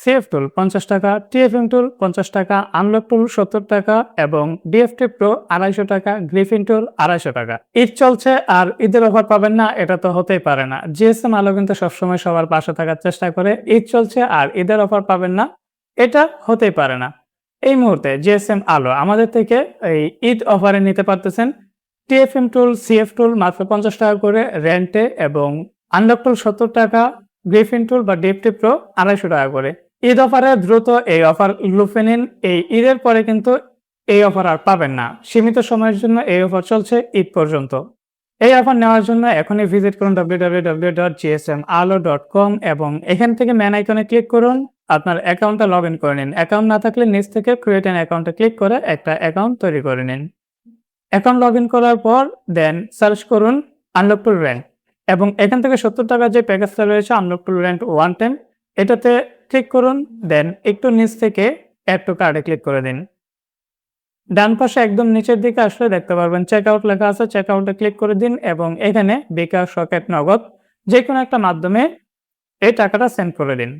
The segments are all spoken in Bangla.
সিএফ টুল পঞ্চাশ টাকা টিএফএম টুল পঞ্চাশ টাকা আনলক টুল সত্তর টাকা এবং ডিএফটি প্রো আড়াইশো টাকা গ্রিফিন টুল আড়াইশো টাকা। ঈদ চলছে আর ঈদের অফার পাবেন না, এটা তো হতেই পারে না। জিএসএম আলো কিন্তু সবসময় সবার পাশে থাকার চেষ্টা করে, ঈদ চলছে আর ঈদের অফার পাবেন না, এটা হতেই পারে না। এই মুহূর্তে জিএসএম আলো আমাদের থেকে এই ঈদ অফারে নিতে পারতেছেন টিএফএম টুল সিএফ টুল মাত্র পঞ্চাশ টাকা করে রেন্টে এবং আনলক টুল সত্তর টাকা গ্রিফিন টুল বা ডিপটি প্রো আড়াইশো টাকা করে। ঈদ অফারে দ্রুত এই অফার লুফে নিন। এই ঈদের পরে কিন্তু এই অফার আর পাবেন না। সীমিত সময়ের জন্য এই অফার চলছে ঈদ পর্যন্ত। এই অফার নেওয়ার জন্য এখনই ভিজিট করুন www.gsmalo.com এবং এখান থেকে ম্যান আইকনে ক্লিক করুন। আপনার অ্যাকাউন্টটা লগ ইন করে নিন। অ্যাকাউন্ট না থাকলে নিচ থেকে ক্রিয়েট অ্যান অ্যাকাউন্টে ক্লিক করে একটা অ্যাকাউন্ট তৈরি করে নিন। অ্যাকাউন্ট লগ ইন করার পর দেন সার্চ করুন আনলক টু রেন্ট এবং এখান থেকে সত্তর টাকার যে প্যাকেজটা রয়েছে unlock to rent one time এটাতে ক্লিক করুন দেন একটু নিচ থেকে অ্যাড টু কার্ডে ক্লিক করে দিন। ডান পাশে একদম নিচের দিকে আসলে দেখতে পারবেন চেক আউট লেখা আছে চেক আউটে ক্লিক করে দিন এবং এখানে বিকাশ সকেট নগদ যে কোনো একটা মাধ্যমে এই টাকাটা সেন্ড করে দিন।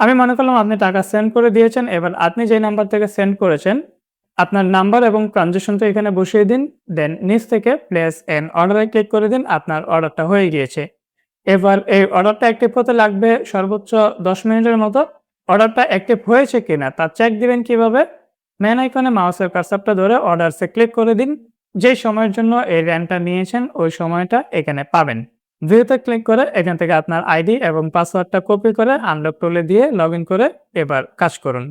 আমি মনে করলাম আপনি টাকা সেন্ড করে দিয়েছেন, এবার আপনি যে নাম্বার থেকে সেন্ড করেছেন, আপনার নাম্বার এবং ট্রানজেকশনটা এখানে বসিয়ে দিন দেন নিচ থেকে প্লেস এন অর্ডারে ক্লিক করে দিন, আপনার অর্ডারটা হয়ে গিয়েছে। এবার এই অর্ডারটা অ্যাক্টিভ হতে লাগবে সর্বোচ্চ দশ মিনিটের মতো। অর্ডারটা অ্যাক্টিভ হয়েছে কিনা, তা চেক দিবেন কীভাবে? ম্যান আইকনে মাউসের কারসাপটা ধরে অর্ডারসে ক্লিক করে দিন। যে সময়ের জন্য এই র্যানটা নিয়েছেন, ওই সময়টা এখানে পাবেন। ভিউতে ক্লিক করে এখান থেকে আপনার আইডি এবং পাসওয়ার্ডটা কপি করে আনলক টুলে দিয়ে লগ করে এবার কাজ করুন।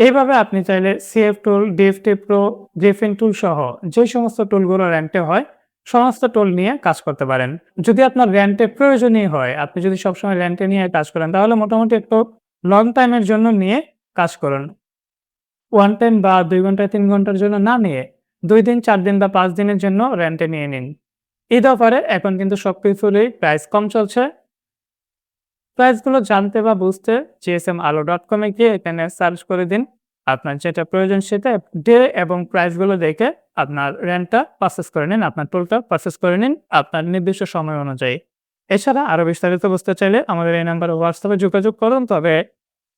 এইভাবে আপনি চাইলে CF tool DFT pro griffin tool সহ যে সমস্ত টুলগুলো র্যান্টে হয় সমস্ত টোল নিয়ে কাজ করতে পারেন। যদি আপনার র্যান্টে প্রয়োজনীয় হয়, আপনি যদি সবসময় র্যান্টে নিয়ে কাজ করেন, তাহলে মোটামুটি একটু লং টাইমের জন্য নিয়ে কাজ করুন। ওয়ান টাইম বা দুই ঘণ্টা, তিন ঘণ্টার জন্য না নিয়ে দুই দিন, চার দিন বা পাঁচ দিনের জন্য রেন্টে নিয়ে নিন। ঈদ অফারে এখন কিন্তু সব কিছুরই প্রাইস কম চলছে। প্রাইসগুলো জানতে বা বুঝতে জিএসএম আলো ডট কমে গিয়ে এখানে সার্চ করে দিন। আপনার যেটা প্রয়োজন সেটা ডে এবং প্রাইসগুলো দেখে আপনার রেন্টটা পারচেস করে নিন, আপনার টোলটা পারচেস করে নিন, আপনার নির্দিষ্ট সময় অনুযায়ী। এছাড়া আরও বিস্তারিত বুঝতে চাইলে আমাদের এই নাম্বারে হোয়াটসঅ্যাপে যোগাযোগ করুন, তবে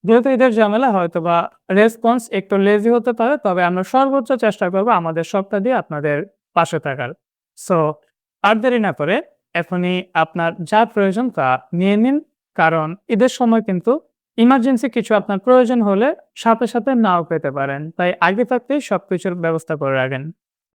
যেহেতু ঈদের ঝামেলা হয়তো বা রেসপন্স একটু লেজি হতে পারে, তবে আমরা সর্বোচ্চ চেষ্টা করব আমাদের সবটা দিয়ে আপনাদের পাশে থাকার। সো আর দেরি না করে এখনই আপনার যা প্রয়োজন তা নিয়ে নিন, কারণ ঈদের সময় কিন্তু ইমার্জেন্সি কিছু আপনার প্রয়োজন হলে সাথে সাথে নাও পেতে পারেন। তাই আগে থাকতেই সবকিছুর ব্যবস্থা করে রাখেন।